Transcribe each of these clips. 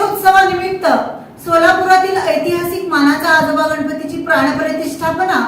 गणेशोत्सवानिमित्त सोलापुरातील ऐतिहासिक मानाचा आजोबा गणपतीची प्राणप्रतिष्ठापना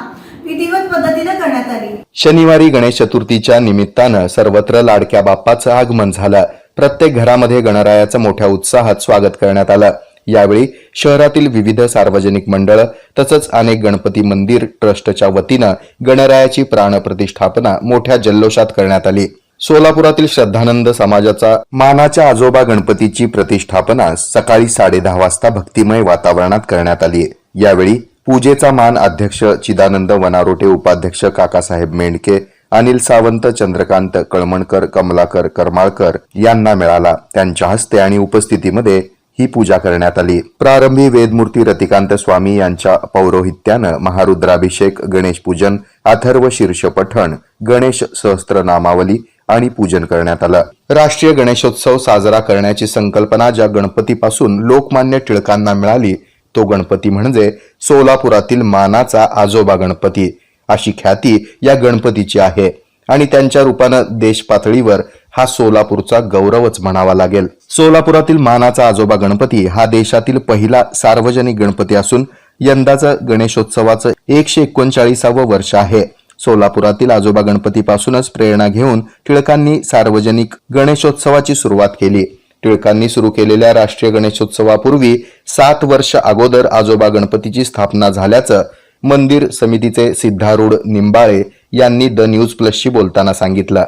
विधिवत पद्धतीने करण्यात आली. शनिवारी गणेश चतुर्थीच्या निमित्तानं सर्वत्र लाडक्या बाप्पाचं आगमन झालं. प्रत्येक घरामध्ये गणरायाचं मोठ्या उत्साहात स्वागत करण्यात आलं. यावेळी शहरातील विविध सार्वजनिक मंडळ तसंच अनेक गणपती मंदिर ट्रस्टच्या वतीनं गणरायाची प्राणप्रतिष्ठापना मोठ्या जल्लोषात करण्यात आली. सोलापुरातील श्रद्धानंद समाजाचा मानाच्या आजोबा गणपतीची प्रतिष्ठापना सकाळी साडेदहा वाजता भक्तिमय वातावरणात करण्यात आली यावेळी पूजेचा मान अध्यक्ष चिदानंद वनारोटे उपाध्यक्ष काकासाहेब मेंढके अनिल सावंत चंद्रकांत कळमणकर कमलाकर करमाळकर यांना मिळाला. त्यांच्या हस्ते आणि उपस्थितीमध्ये ही पूजा करण्यात आली. प्रारंभी वेदमूर्ती रतिकांत स्वामी यांच्या पौरोहित्यानं महारुद्राभिषेक गणेश पूजन अथर्व शीर्ष पठण गणेश सहस्त्रनामावली आणि पूजन करण्यात आलं. राष्ट्रीय गणेशोत्सव साजरा करण्याची संकल्पना ज्या गणपतीपासून लोकमान्य टिळकांना मिळाली तो गणपती म्हणजे सोलापुरातील मानाचा आजोबा गणपती. अशी ख्याती या गणपतीची आहे आणि त्यांच्या रूपानं देश पातळीवर हा सोलापूरचा गौरवच म्हणावा लागेल. सोलापुरातील मानाचा आजोबा गणपती हा देशातील पहिला सार्वजनिक गणपती असून यंदाचं गणेशोत्सवाचं एकशे एकोणचाळीसावं वर्ष आहे. सोलापुरातील आजोबा गणपतीपासूनच प्रेरणा घेऊन टिळकांनी सार्वजनिक गणेशोत्सवाची सुरुवात केली. टिळकांनी सुरू केलेल्या राष्ट्रीय गणेशोत्सवापूर्वी सात वर्ष अगोदर आजोबा गणपतीची स्थापना झाल्याचं मंदिर समितीचे सिद्धारूढ निंबाळे यांनी द न्यूज प्लसशी बोलताना सांगितलं.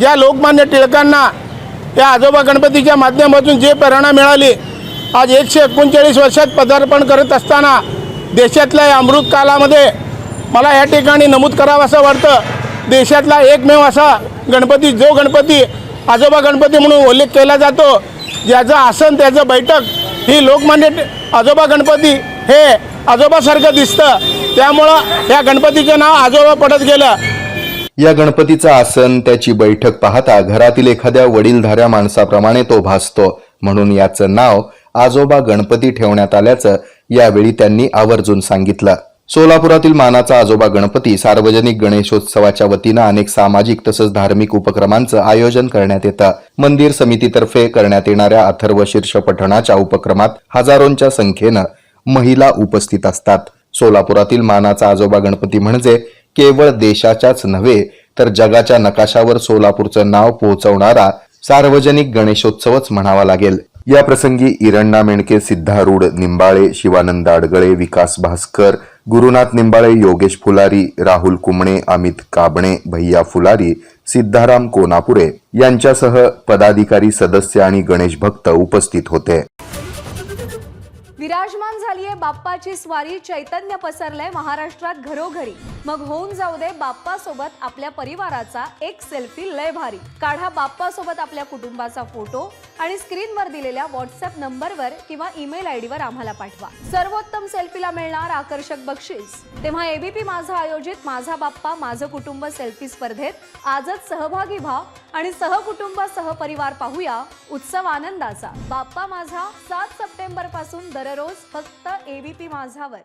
या लोकमान्य टिळकांना या आजोबा गणपतीच्या माध्यमातून जे प्रेरणा मिळाली आज एकशे एकोणचाळीस वर्षात पदार्पण करत असताना देशातल्या या अमृत कालामध्ये मला या ठिकाणी नमूद करावं असं वाटतं. देशातला एकमेव असा गणपती जो गणपती आजोबा गणपती म्हणून उल्लेख केला जातो ज्याचं आसन त्याचं बैठक ही लोकमान्य आजोबा गणपती हे आजोबासारखं दिसतं. त्यामुळं या गणपतीचं नाव आजोबा पडत गेलं. या गणपतीचं आसन त्याची बैठक पाहता घरातील एखाद्या वडीलधाऱ्या माणसाप्रमाणे तो भासतो. म्हणून याचं नाव आजोबा गणपती ठेवण्यात आल्याचं यावेळी त्यांनी आवर्जून सांगितलं. सोलापुरातील मानाचा आजोबा गणपती सार्वजनिक गणेशोत्सवाच्या वतीनं अनेक सामाजिक तसंच धार्मिक उपक्रमांचं आयोजन करण्यात येतं. मंदिर समितीतर्फे करण्यात येणाऱ्या अथर्व शीर्ष पठणाच्या उपक्रमात हजारोंच्या संख्येनं महिला उपस्थित असतात. सोलापुरातील मानाचा आजोबा गणपती म्हणजे केवळ देशाच्याच नव्हे तर जगाच्या नकाशावर सोलापूरचं नाव पोहोचवणारा सार्वजनिक गणेशोत्सवच म्हणावा लागेल. या प्रसंगी इरण्णा मेणके सिद्धारूढ निंबाळे शिवानंद आडगळे विकास भास्कर गुरुनाथ निंबाळे योगेश फुलारी राहुल कुमणे अमित काबणे भैया फुलारी सिद्धाराम कोनापुरे यांच्यासह पदाधिकारी सदस्य आणि गणेश भक्त उपस्थित होते. विराजमान झालीये बाप्पाची स्वारी चैतन्य पसरलंय महाराष्ट्रात घरोघरी. मग होऊन जाऊ दे बाप्पा सोबत आपल्या परिवाराचा एक सेल्फी लय भारी. काढा बाप्पा सोबत आपल्या कुटुंबाचा फोटो आणि स्क्रीनवर दिलेल्या व्हॉट्सअप नंबरवर किंवा ईमेल आय वर आम्हाला पाठवा. सर्वोत्तम सेल्फीला मिळणार आकर्षक बक्षीस. तेव्हा एबीपी माझा आयोजित माझा बाप्पा माझं कुटुंब सेल्फी स्पर्धेत आजच सहभागी व्हा आणि सहकुटुंब सहपरिवार पाहूया उत्सव आनंदाचा. बाप्पा माझा सात सप्टेंबरपासून दररोज फक्त एबीपी माझावर.